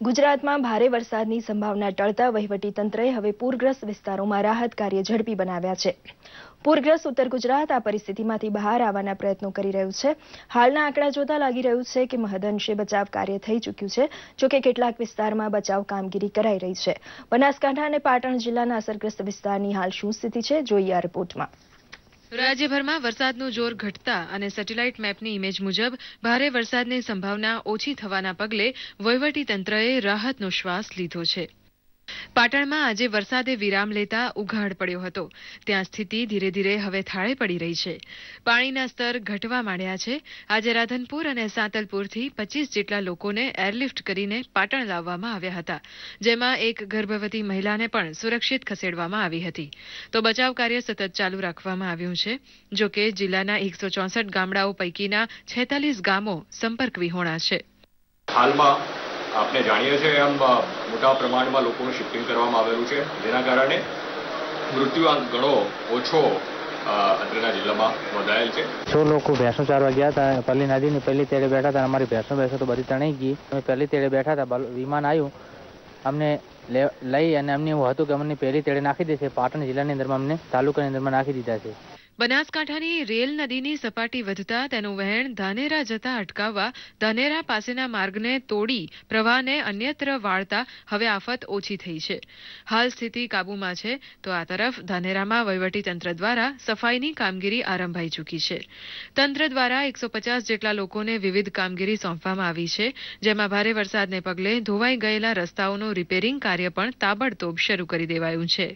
ગુજરાતમાં ભારે વરસાદની સંભાવના ટળતા વહીવટીતંત્રએ હવે પૂરગ્રસ્ત વિસ્તારોમાં રાહત કાર્ય ઝડપી બનાવ્યા છે. પૂરગ્રસ્ત ઉત્તર ગુજરાત આ પરિસ્થિતિમાંથી બહાર આવવાના પ્રયત્નો કરી રહ્યું છે. હાલના આંકડા જોતા લાગી રહ્યું છે કે મહદઅંશે બચાવ કાર્ય થઈ ચૂક્યું છે જોકે કેટલાક વિસ્તારમાં બચાવ કામગીરી કરાઈ રહી છે. બનાસકાંઠા અને પાટણ જિલ્લાના અસરગ્રસ્ત વિસ્તારની હાલ શું સ્થિતિ છે, જોઈએ આ રિપોર્ટમાં. રાજ્યભરમાં વરસાદનું જોર ઘટતા અને સેટેલાઇટ મેપની ઇમેજ મુજબ ભારે વરસાદની સંભાવના ઓછી થવાના પગલે વહીવટીતંત્રએ રાહતનો શ્વાસ લીધો છે. પાટણમાં આજે વરસાદે વિરામ લેતા ઉઘાડ પડ્યો હતો. ત્યાં સ્થિતિ ધીરે ધીરે હવે થાળે પડી રહી છે. પાણીના સ્તર ઘટવા માંડ્યા છે. આજે રાધનપુર અને સાંતલપુરથી પચીસ જેટલા લોકોને એરલિફ્ટ કરીને પાટણ લાવવામાં આવ્યા હતા, જેમાં એક ગર્ભવતી મહિલાને પણ સુરક્ષિત ખસેડવામાં આવી હતી. તો બચાવ કાર્ય સતત ચાલુ રાખવામાં આવ્યું છે, જો કે જિલ્લાના એકસો ચોસઠ ગામડાઓ પૈકીના છેતાલીસ ગામો સંપર્ક વિહોણા છે. હાલમાં આપણે જાણીએ છીએ એમ મોટા પ્રમાણમાં લોકોનું શિફ્ટિંગ કરવામાં આવેલું છે. જેના કારણે મૃત્યુઆંક ઘણો ઓછો અત્રેના જિલ્લામાં નોંધાયેલ છે. સો લોકો ભેંસો ચારવા ગયા હતા. પલ્લી નદીની પહેલી તેડે બેઠા હતા અમારી ભેંસો ભેંસો તો બધી તણાઈ ગઈ. અમે પહેલી તેડે બેઠા હતા. વિમાન આવ્યું. અમને લઈ અને અમને એવું હતું કે અમને પહેલી તેડે નાખી દેશે. પાટણ જિલ્લાની અંદરમાં અમને, તાલુકાની અંદરમાં નાખી દીધા છે. બનાસકાંઠાની રેલ નદીની સપાટી વધતા તેનું વહેણ ધાનેરા જતા અટકાવવા ધાનેરા પાસેના માર્ગને તોડી પ્રવાહને અન્યત્ર વાળતા હવે આફત ઓછી થઈ છે. હાલ સ્થિતિ કાબુમાં છે તો આ તરફ ધાનેરામાં વહીવટીતંત્ર દ્વારા સફાઈની કામગીરી આરંભાઈ ચૂકી છે. તંત્ર દ્વારા એકસો પચાસ જેટલા લોકોને વિવિધ કામગીરી સોંપવામાં આવી છે, જેમાં ભારે વરસાદને પગલે ધોવાઈ ગયેલા રસ્તાઓનું રિપેરિંગ કાર્ય પણ તાબડતોબ શરૂ કરી દેવાયું છે.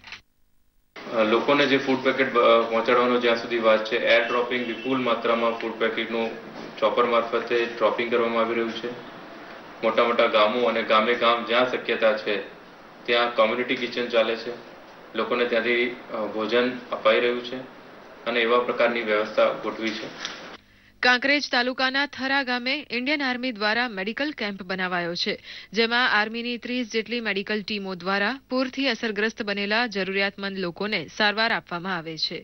લોકોને જે ફૂડ પેકેટ પહોંચાડવાનો જ્યાં સુધી વાત છે એર ડ્રોપિંગ વિપુલ માત્રામાં ફૂડ પેકેટનું ચોપર મારફતે ડ્રોપિંગ કરવામાં આવી રહ્યું છે. મોટા મોટા ગામો અને ગામે ગામ જ્યાં શક્યતા છે, ત્યાં કોમ્યુનિટી કિચન ચાલે છે. લોકોને ત્યાંથી ભોજન અપાઈ રહ્યું છે અને એવા પ્રકારની વ્યવસ્થા ગોઠવી છે. કાંકરેજ તાલુકાના થરા ગામે ઇન્ડિયન આર્મી દ્વારા મેડિકલ કેમ્પ બનાવાયો છે, જેમાં આર્મીની ત્રીસ જેટલી મેડિકલ ટીમો દ્વારા પૂરથી અસરગ્રસ્ત બનેલા જરૂરિયાતમંદ લોકોને સારવાર આપવામાં આવે છે.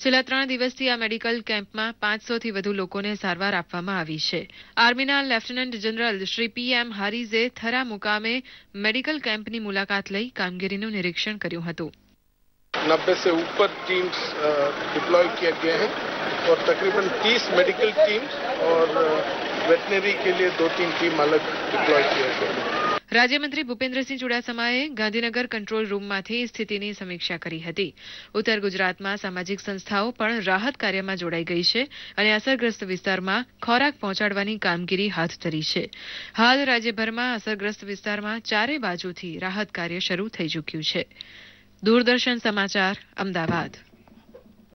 છેલ્લા ત્રણ દિવસથી આ મેડિકલ કેમ્પમાં પાંચસોથી વધુ લોકોને સારવાર આપવામાં આવી છે. આર્મીના lieutenant general Shri P M હારીઝે Thara મુકામે મેડિકલ કેમ્પની મુલાકાત લઈ કામગીરીનું નિરીક્ષણ કર્યું હતું. नब्बे से ऊपर टीम्स डिप्लॉय किया गया है और तकरीबन 30 मेडिकल टीम्स और वेटनरी के लिए दो तीन टीम अलग डिप्लॉय किया गया રાજ્યમંત્રી ભૂપેન્દ્રસિંહ ચુડાસમાએ ગાંધીનગર કંટ્રોલ રૂમમાંથી સ્થિતિની સમીક્ષા કરી હતી ઉત્તર ગુજરાતમાં સામાજિક સંસ્થાઓ પણ રાહત કાર્યમાં જોડાઈ ગઈ છે અને અસરગ્રસ્ત વિસ્તારમાં ખોરાક પહોંચાડવાની કામગીરી હાથ ધરી છે હાલ રાજ્યભરમાં અસરગ્રસ્ત વિસ્તારમાં ચારે બાજુથી રાહત કાર્ય શરૂ થઈ ચૂક્યું છે દૂરદર્શન સમાચાર અમદાવાદ.